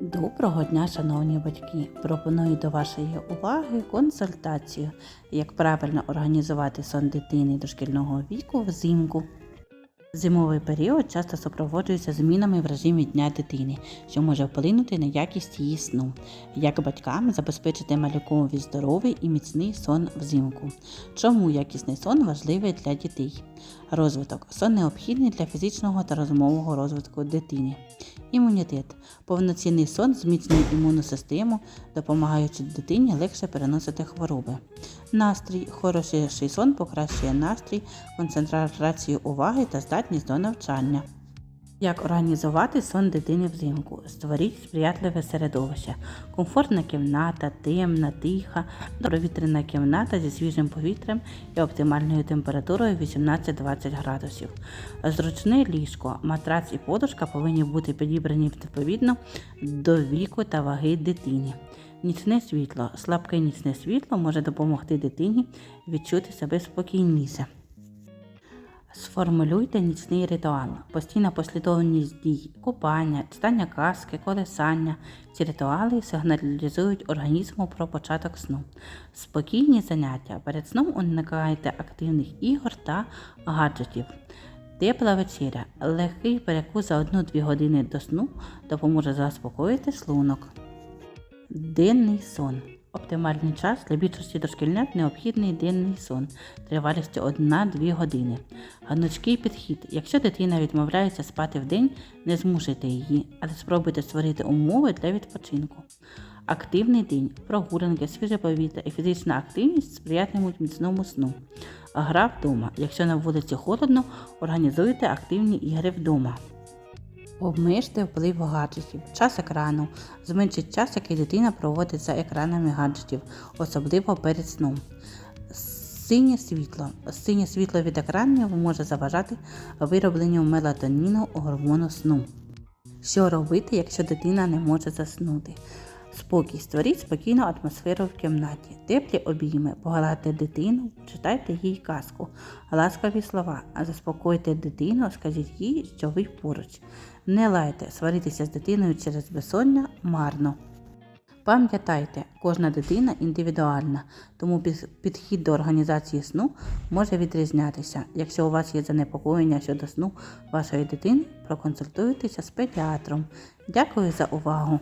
Доброго дня, шановні батьки! Пропоную до вашої уваги консультацію, як правильно організувати сон дитини дошкільного віку взимку. Зимовий період часто супроводжується змінами в режимі дня дитини, що може вплинути на якість її сну. Як батькам забезпечити малюкові здоровий і міцний сон взимку. Чому якісний сон важливий для дітей? Розвиток сон необхідний для фізичного та розумового розвитку дитини. Імунітет повноцінний сон зміцнює імунну систему, допомагаючи дитині легше переносити хвороби. Настрій хороший сон покращує настрій, концентрацію уваги та здатність до навчання. Як організувати сон дитини взимку? Створіть сприятливе середовище, комфортна кімната, темна, тиха, провітряна кімната зі свіжим повітрям і оптимальною температурою 18-20 градусів. Зручне ліжко, матрац і подушка повинні бути підібрані відповідно до віку та ваги дитини. Нічне світло. Слабке нічне світло може допомогти дитині відчути себе спокійніше. Сформулюйте нічний ритуал. Постійна послідовність дій, купання, читання казки, колесання. Ці ритуали сигналізують організму про початок сну. Спокійні заняття. Перед сном уникайте активних ігор та гаджетів. Тепла вечеря. Легкий перекус за 1-2 години до сну допоможе заспокоїти шлунок. Денний сон. Оптимальний час для більшості дошкільнят необхідний денний сон тривалістю 1-2 години. Гнучкий підхід. Якщо дитина відмовляється спати вдень, не змушуйте її, але спробуйте створити умови для відпочинку. Активний день, прогулянки, свіже повітря і фізична активність сприятимуть міцному сну. Гра вдома. Якщо на вулиці холодно, організуйте активні ігри вдома. Обмежте вплив гаджетів, час екрану. Зменшить час, який дитина проводить за екранами гаджетів, особливо перед сном. Синє світло. Синє світло від екранів може заважати виробленню мелатоніну гормону сну. Що робити, якщо дитина не може заснути? Спокій, створіть спокійну атмосферу в кімнаті, теплі обійми, погладьте дитину, читайте їй казку, ласкаві слова, а заспокойте дитину, скажіть їй, що ви поруч. Не лайте, сваритися з дитиною через безсоння марно. Пам'ятайте, кожна дитина індивідуальна, тому підхід до організації сну може відрізнятися. Якщо у вас є занепокоєння щодо сну вашої дитини, проконсультуйтеся з педіатром. Дякую за увагу!